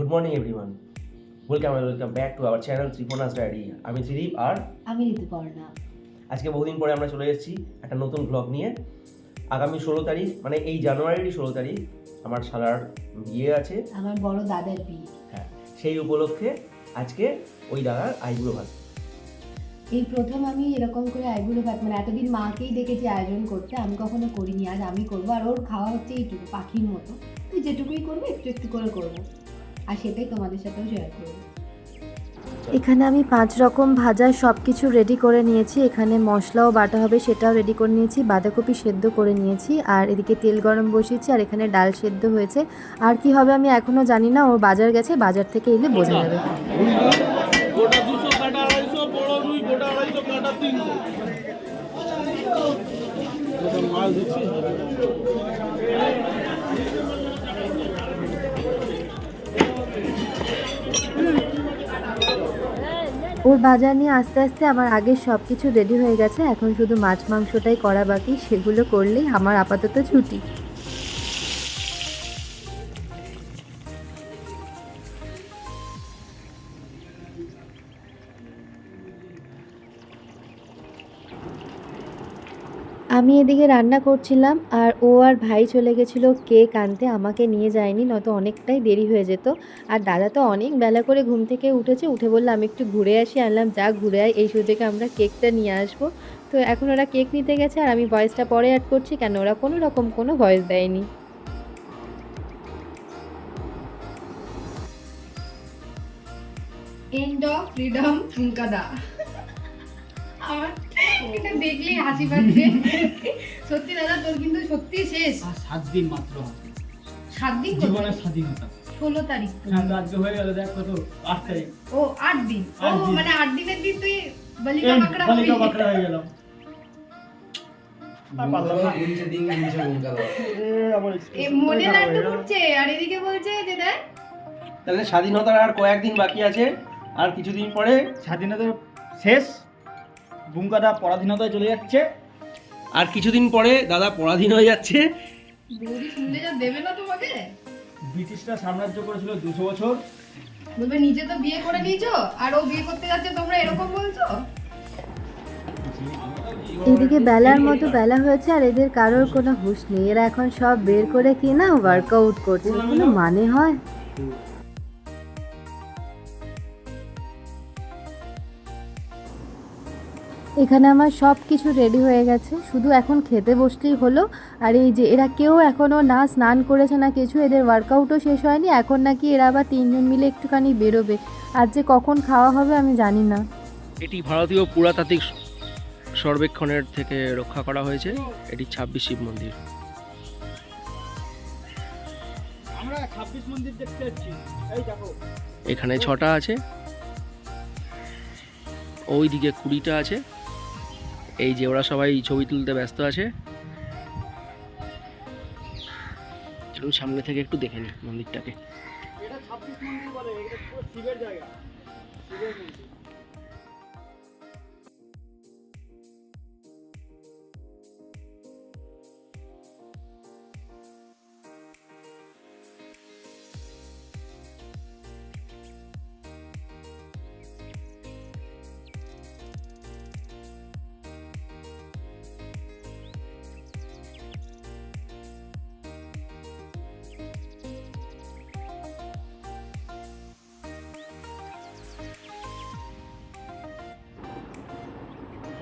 Good morning everyone welcome welcome back to our channel ত্রিপোনাস diary আমি ত্রিদীপ আর আমি ঋতুপর্ণা। আজকে বহুদিন পরে আমরা চলে এসেছি একটা নতুন ব্লগ নিয়ে। আগামী ষোলো তারিখ মানে এই জানুয়ারিরই ষোলো তারিখ আমার শালার বিয়ে আছে। আমার বড় দাদার বিয়ে। হ্যাঁ সেই উপলক্ষে আজকে ওই দাদার আইবুড়ো ভাত। এই প্রথম আমি এরকম করে আইবুড়ো ভাত মানে এতদিন মাকেই দেখেছি আয়োজন করতে আমি কখনো করিনি আজ আমি করব আর ওর খাওয়া হচ্ছে এইটুকু পাখির মতো। তুই যেটুকুই করব একটু একটু করে করব। আর সেটাই তোমাদের সাথেও শেয়ার করব। এখানে আমি পাঁচ রকম ভাজা সব কিছু রেডি করে নিয়েছি। এখানে মশলাও বাটা হবে সেটাও রেডি করে নিয়েছি। বাঁধাকপি সেদ্ধ করে নিয়েছি। আর এদিকে তেল গরম বসিয়েছি আর এখানে ডাল সেদ্ধ হয়েছে। আর কি হবে আমি এখনও জানি না ও বাজার গেছে বাজার থেকে এলে বোঝা যাবে। গোটা ওর বাজার নিয়ে আস্তে আস্তে আমার আগের সব কিছু রেডি হয়ে গেছে। এখন শুধু মাছ মাংসটাই করা বাকি, সেগুলো করলেই আমার আপাতত ছুটি। আমি এদিকে রান্না করছিলাম আর ও আর ভাই চলে গেছিল কেক আনতে, আমাকে নিয়ে যায়নি, নয়তো অনেকটাই দেরি হয়ে যেত। আর দাদা তো অনেক বেলা করে ঘুম থেকে উঠেছে, উঠে বলল আমি একটু ঘুরে আসি, আনলাম, যা ঘুরে আয়, এই সুযোগে আমরা কেকটা নিয়ে আসব। তো এখন ওরা কেক নিতে গেছে আর আমি ভয়েসটা পরে অ্যাড করছি, কেন ওরা কোনো রকম কোনো ভয়েস দেয়নি। এন্ড অফ ফ্রিডম আমার এটা দেখলেই হাসি পাচ্ছে। সত্যি দাদা তোর কিন্তু সত্যি শেষ। আর সাত দিন মাত্র সাত দিন জীবনের স্বাধীনতা ষোলো তারিখ হ্যাঁ তো আজকে হয়ে গেল দেখ কত আট তারিখ। ও আট দিন? ও মানে আট দিনের দিন তুই বালিকা বাঁকড়া বালিকা। বাঁকড়া হয়ে গেলাম। মনে তাহলে স্বাধীনতার আর কয়েকদিন বাকি আছে আর কিছুদিন পরে স্বাধীনতা শেষ বুমকাদা পরাধীনতায় চলে যাচ্ছে। আর কিছুদিন পরে দাদা পরাধীন হয়ে যাচ্ছে। দেবে না তোমাকে? ব্রিটিশরা সাম্রাজ্য করেছিল দুশো বছর। বলবে নিজে তো বিয়ে করে নিয়েছো? আর ও বিয়ে করতে যাচ্ছে তোমরা এরকম বলছো? এদিকে বেলার মতো বেলা হয়েছে আর এদের কারোর কোনো হুঁশ নেই। এরা এখন সব বের করে কি না ওয়ার্কআউট করছে? কোনো মানে হয়? এখানে আমার সব কিছু রেডি হয়ে গেছে। শুধু এখন খেতে বসলেই হলো। আর এই যে এরা কেউ এখনও না স্নান করেছে না কিছু এদের ওয়ার্কআউটও শেষ হয়নি। এখন নাকি এরা আবার তিনজন মিলে একটুখানি বেরোবে। আর যে কখন খাওয়া হবে আমি জানি না। এটি ভারতীয় পুরাতাত্ত্বিক সর্বেক্ষণের থেকে রক্ষা করা হয়েছে। এটি ছাব্বিশ শিব মন্দির। ছাব্বিশ মন্দির দেখতে যাচ্ছি। এই দেখো। এখানে ছটা আছে। ওইদিকে কুড়িটা আছে। এই যে ওরা সবাই ছবি তুলতে ব্যস্ত আছে। চলুন সামনে থেকে একটু দেখে নিই মন্দিরটাকে। এটা ছাব্বিশ মন্দির বলে, এটা শিবের জায়গা। শিবের মন্দির।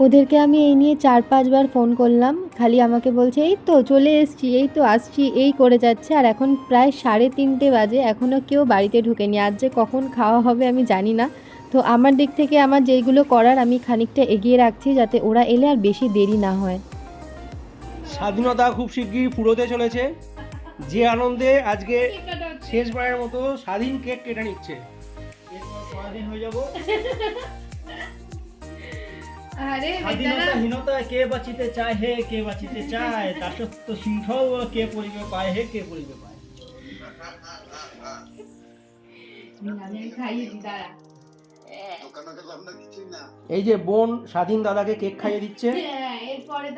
ওদেরকে আমি এই নিয়ে চার পাঁচবার ফোন করলাম। খালি আমাকে বলছে, এই তো চলে এসছি, এই তো আসছি, এই করে যাচ্ছে। আর এখন প্রায় সাড়ে তিনটে বাজে এখনও কেউ বাড়িতে ঢুকেনি। আজ যে কখন খাওয়া হবে আমি জানি না। তো আমার দিক থেকে আমার যেইগুলো করার আমি খানিকটা এগিয়ে রাখছি যাতে ওরা এলে আর বেশি দেরি না হয়। স্বাধীনতা খুব শিগগিরই ফুরোতে চলেছে। যে আনন্দে আজকে শেষবারের মতো স্বাধীন কেক কেটে নিচ্ছে। হয়ে আরে স্বাধীনতাহীনতা কে বাঁচিতে চায় হে কে বাঁচিতে চায়? দাসত্ব শৃঙ্খল কে পরিবে পায় হে কে পরিবে পায়? এই যে বোন স্বাধীন দাদাকে কেক খাইয়ে দিচ্ছে। হ্যাঁ এরপরে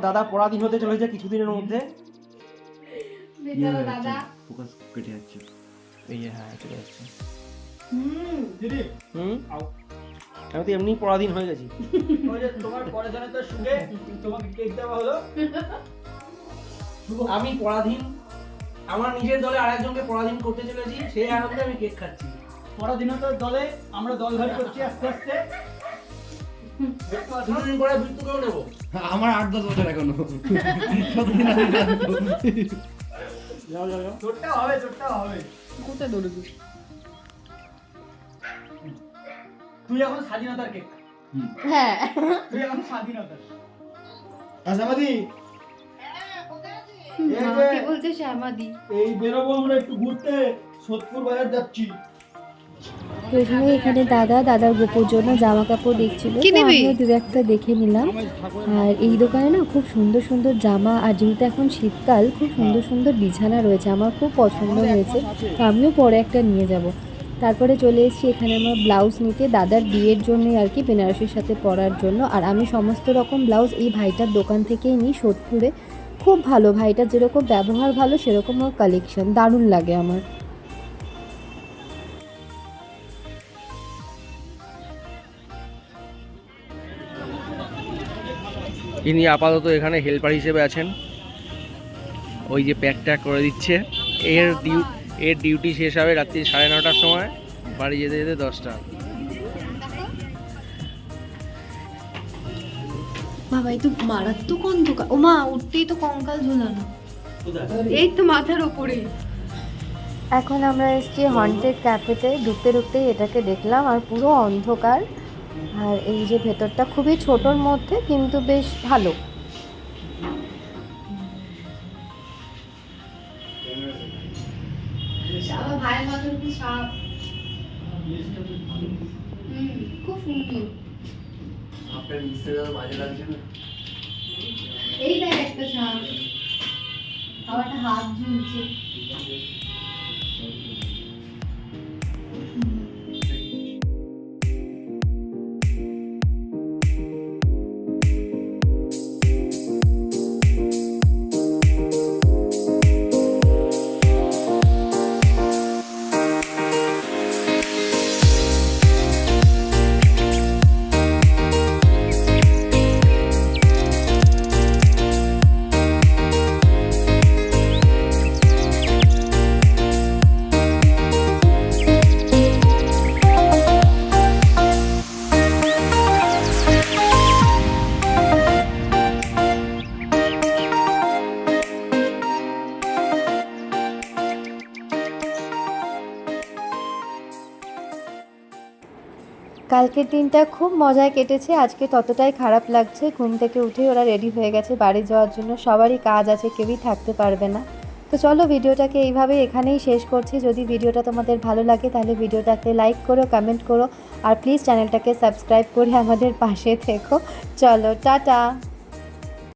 দাদা পরাধীন হতে চলেছে কিছুদিনের মধ্যে। ফোকাস কেটে যাচ্ছে। এই যে হ্যাঁ চলে যাচ্ছে। হুম। দিদি। হুম। আমি তো এমনি পরাধীন হয়ে গেছি। তোমার পরে জানে তো শুনে তোমাকে কেক দেওয়া হলো। আমি পরাধীন আমার নিজের দলে আরেকজনকে পরাধীন করতে চলেছি সেই আনন্দে আমি কেক খাচ্ছি। পরাধীনতার দলে আমরা দল ভারী করছি আস্তে আস্তে। দুদিন পরে মৃত্যু নেব। আমার আট দশ বছর এখনও। তোরটা হবে তোরটা হবে। কোথায় তুই এখন স্বাধীনতার কেক হ্যাঁ। তুই এখন স্বাধীনতার। আশাবাদী এই বলছে শ্যামাদি এই বেরোবো আমরা একটু ঘুরতে সোদপুর বাজার যাচ্ছি। প্রথমে এখানে দাদা দাদার গোপুর জন্য জামা কাপড় দেখছিল তো আমিও দু একটা দেখে নিলাম। আর এই দোকানে না খুব সুন্দর সুন্দর জামা আর যেহেতু এখন শীতকাল খুব সুন্দর সুন্দর বিছানা রয়েছে আমার খুব পছন্দ হয়েছে তো আমিও পরে একটা নিয়ে যাব। তারপরে চলে এসেছি এখানে আমার ব্লাউজ নিতে, দাদার বিয়ের জন্যই আর কি বেনারসির সাথে পরার জন্য। আর আমি সমস্ত রকম ব্লাউজ এই ভাইটার দোকান থেকেই নিই সোদপুরে। খুব ভালো ভাইটার যেরকম ব্যবহার ভালো, সেরকম ওর কালেকশন দারুণ লাগে আমার। ইনি আপাতত এখানে হেল্পার হিসেবে আছেন। ওই যে প্যাক ট্যাক করে দিচ্ছে। এর ডিউ এর ডিউটি শেষ হবে রাত্রি সাড়ে নটার সময় বাড়ি যেতে যেতে দশটা। বাবা এই তো মারাত্মক অন্ধকার। ও মা উঠতেই তো কঙ্কাল ঝুলানো। এই তো মাথার ওপরে এখন আমরা এসেছি হন্টেড ক্যাফেতে ঢুকতে ঢুকতেই এটাকে দেখলাম আর পুরো অন্ধকার। আর এই যে ভেতরটা খুবই ছোটোর মধ্যে কিন্তু বেশ ভালো। খুব সুন্দর এই দেখ একটা সাপ আবার একটা হাত ঝুলছে কালকের দিনটা খুব মজায় কেটেছে, আজকে ততটাই খারাপ লাগছে। ঘুম থেকে উঠে ওরা রেডি হয়ে গেছে বাড়ি যাওয়ার জন্য, সবারই কাজ আছে, কেউই থাকতে পারবে না। তো চলো ভিডিওটাকে এইভাবে এখানেই শেষ করছি। যদি ভিডিওটা তোমাদের ভালো লাগে তাহলে ভিডিওটাতে লাইক করো কমেন্ট করো, আর প্লিজ চ্যানেলটাকে সাবস্ক্রাইব করে আমাদের পাশে থেকো। চলো, টাটা!